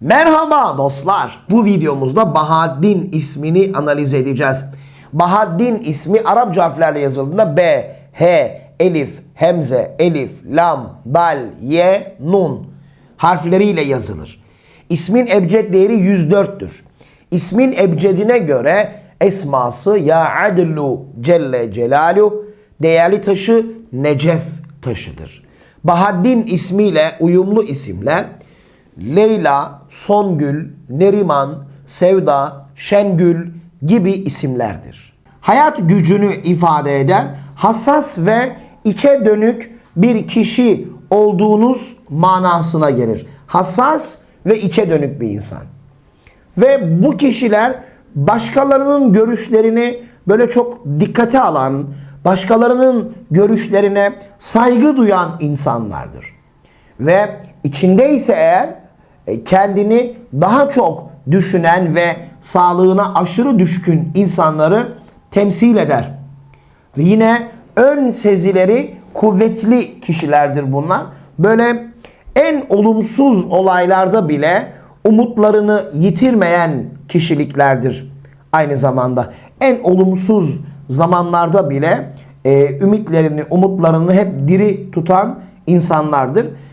Merhaba dostlar. Bu videomuzda Bahaddin ismini analiz edeceğiz. Bahaddin ismi Arapça harflerle yazıldığında B, H, Elif, Hemze, Elif, Lam, Dal, Ye, Nun harfleriyle yazılır. İsmin ebced değeri 104'tür. İsmin ebcedine göre esması Ya Adlu Celle Celalu değerli taşı Necef taşıdır. Bahaddin ismiyle uyumlu isimler Leyla, Songül, Neriman, Sevda, Şengül gibi isimlerdir. Hayat gücünü ifade eden hassas ve içe dönük bir kişi olduğunuz manasına gelir. Hassas ve içe dönük bir insan. Ve bu kişiler başkalarının görüşlerini böyle çok dikkate alan, başkalarının görüşlerine saygı duyan insanlardır. Ve içindeyse eğer e, kendini daha çok düşünen ve sağlığına aşırı düşkün insanları temsil eder. Ve yine ön sezileri kuvvetli kişilerdir bunlar. Böyle en olumsuz olaylarda bile umutlarını yitirmeyen kişiliklerdir. Aynı zamanda en olumsuz zamanlarda bile e, ümitlerini, umutlarını hep diri tutan insanlardır.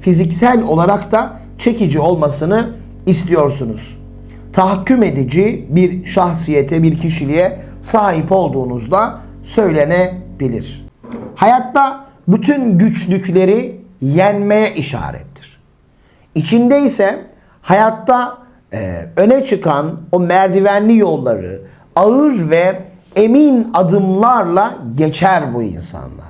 fiziksel olarak da çekici olmasını istiyorsunuz. Tahakküm edici bir şahsiyete, bir kişiliğe sahip olduğunuzda söylenebilir. Hayatta bütün güçlükleri yenmeye işarettir. İçinde ise hayatta e, öne çıkan o merdivenli yolları ağır ve emin adımlarla geçer bu insanlar.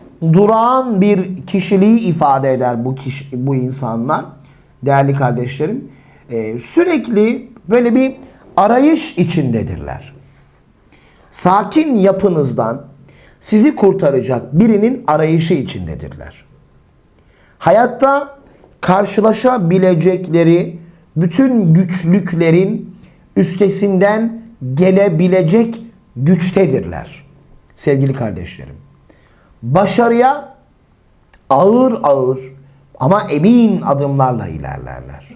durağan bir kişiliği ifade eder bu kişi, bu insanlar. Değerli kardeşlerim, Ee, sürekli böyle bir arayış içindedirler. Sakin yapınızdan sizi kurtaracak birinin arayışı içindedirler. Hayatta karşılaşabilecekleri bütün güçlüklerin üstesinden gelebilecek güçtedirler. Sevgili kardeşlerim. Başarıya ağır ağır ama emin adımlarla ilerlerler.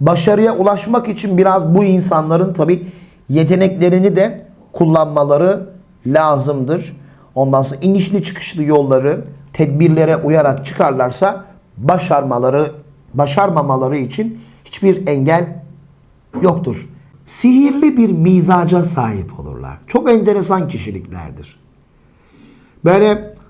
Başarıya ulaşmak için biraz bu insanların tabi yeteneklerini de kullanmaları lazımdır. Ondan sonra inişli çıkışlı yolları tedbirlere uyarak çıkarlarsa başarmaları başarmamaları için hiçbir engel yoktur. Sihirli bir mizaca sahip olurlar. Çok enteresan kişiliklerdir. Böyle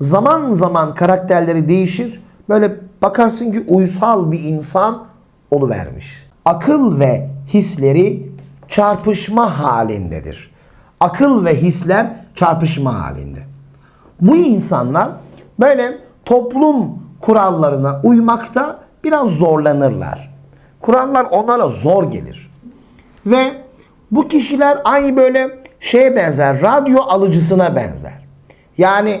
Zaman zaman karakterleri değişir. Böyle bakarsın ki uysal bir insan oluvermiş. Akıl ve hisleri çarpışma halindedir. Akıl ve hisler çarpışma halinde. Bu insanlar böyle toplum kurallarına uymakta biraz zorlanırlar. Kurallar onlara zor gelir. Ve bu kişiler aynı böyle şeye benzer, radyo alıcısına benzer. Yani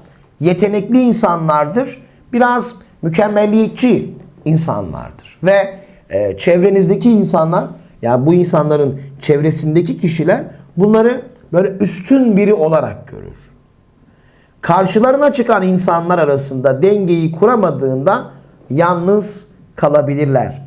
yetenekli insanlardır. Biraz mükemmelliyetçi insanlardır. Ve e, çevrenizdeki insanlar, yani bu insanların çevresindeki kişiler bunları böyle üstün biri olarak görür. Karşılarına çıkan insanlar arasında dengeyi kuramadığında yalnız kalabilirler.